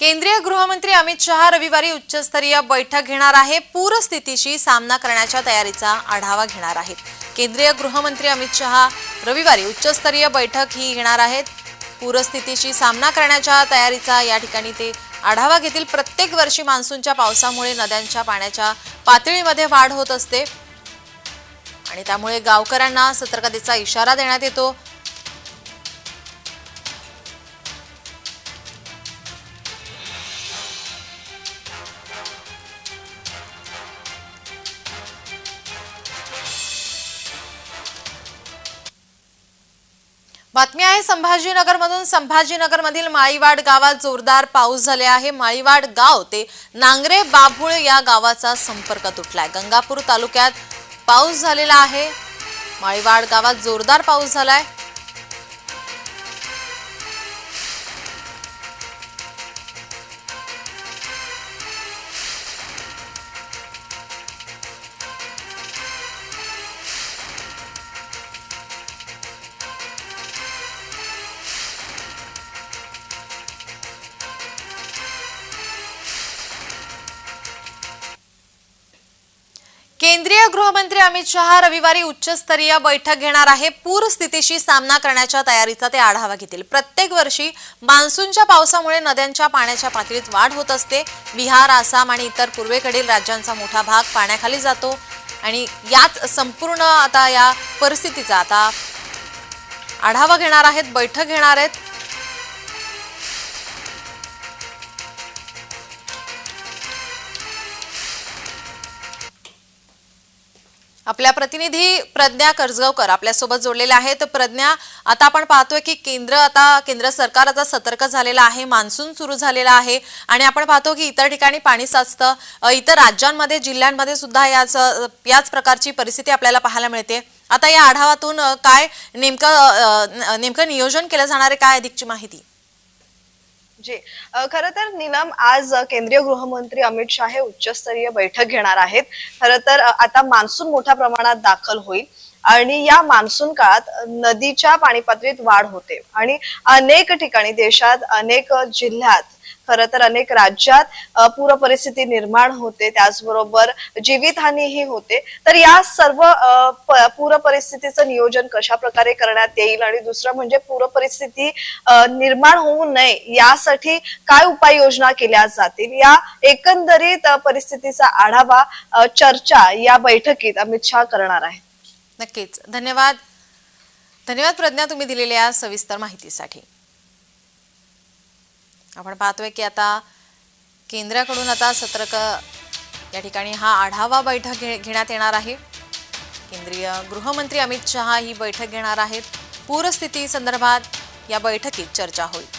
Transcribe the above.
केंद्रीय गृहमंत्री अमित शहा रविवारी उच्चस्तरीय बैठक घेणार आहे. पूरस्थितीशी सामना करण्याच्या तयारीचा आढावा घेणार आहेत. केंद्रीय गृहमंत्री अमित शहा रविवारी उच्चस्तरीय बैठक ही घेणार आहेत. पूरस्थितीशी सामना करण्याच्या तयारीचा या ठिकाणी ते आढावा घेतील. प्रत्येक वर्षी मान्सूनच्या पावसामुळे नद्यांच्या पाण्याच्या पातळीमध्ये वाढ होत असते. आणि त्यामुळे गावकऱ्यांना सतर्कतेचा इशारा देण्यात येतो. बातमी आहे संभाजीनगरमधून संभाजीनगरमधील माळीवाड गावात जोरदार पाऊस झाले आहे. माळीवाड गाव ते नांगरे बाभुळ या गावाचा संपर्क तुटलाय. गंगापूर तालुक्यात पाऊस झालेला आहे. माळीवाड गावात जोरदार पाऊस झालाय. केंद्रीय गृहमंत्री अमित शहा रविवारी उच्चस्तरीय बैठक घेणार आहे. पूरस्थितीशी सामना करण्याच्या तयारीचा ते आढावा घेतील. प्रत्येक वर्षी मान्सूनच्या पावसामुळे नद्यांच्या पाण्याच्या पातळीत वाढ होत असते. बिहार आसाम आणि इतर पूर्वेकडील राज्यांचा मोठा भाग पाण्याखाली जातो. आणि याच संपूर्ण आता या परिस्थितीचा आता आढावा घेणार आहेत बैठक घेणार आहेत. आपल्या प्रतिनिधी प्रज्ञा कर्जगावकर आपल्यासोबत जोडलेल्या आहेत. प्रज्ञा आता आपण पाहतोय की केंद्र आता केंद्र सरकार आता सतर्क झालेलं आहे मान्सून सुरू झालेला आहे आणि आपण पाहतो की इतर ठिकाणी पाणी साचतं. इतर राज्यांमध्ये जिल्ह्यांमध्ये सुद्धा याच याच प्रकारची परिस्थिती आपल्याला पाहायला मिळते. आता या आढावातून काय नेमकं नेमकं नियोजन केलं जाणार आहे काय अधिकची माहिती? जी खरं तर नीलम आज केंद्रीय गृहमंत्री अमित शाह हे उच्चस्तरीय बैठक घेणार आहेत. खरं तर आता मान्सून मोठ्या प्रमाणात दाखल होईल आणि या मान्सून काळात नदीच्या पाणी पातळीत वाढ होते. आणि अनेक ठिकाणी देशात अनेक जिल्ह्यात खरं तर अनेक राज्यात पूर परिस्थिती निर्माण होते. त्याचबरोबर जीवितहानीही होते. तर या सर्व पूर परिस्थितीचं नियोजन कशा प्रकारे करण्यात येईल आणि दुसरं म्हणजे पूर परिस्थिती निर्माण होऊ नये यासाठी काय उपाययोजना केल्या जातील? या एकंदरीत परिस्थितीचा आढावा चर्चा या बैठकीत अमित शहा करणार आहेत. नक्कीच. धन्यवाद. धन्यवाद प्रज्ञा तुम्ही दिलेल्या सविस्तर माहितीसाठी. आपण पाहतोय की आता केंद्राकडून आता सतर्क या ठिकाणी हा आढावा बैठक घे घेण्यात येणार आहे. केंद्रीय गृहमंत्री अमित शहा ही बैठक घेणार आहेत. पूरस्थिती संदर्भात या बैठकीत चर्चा होईल.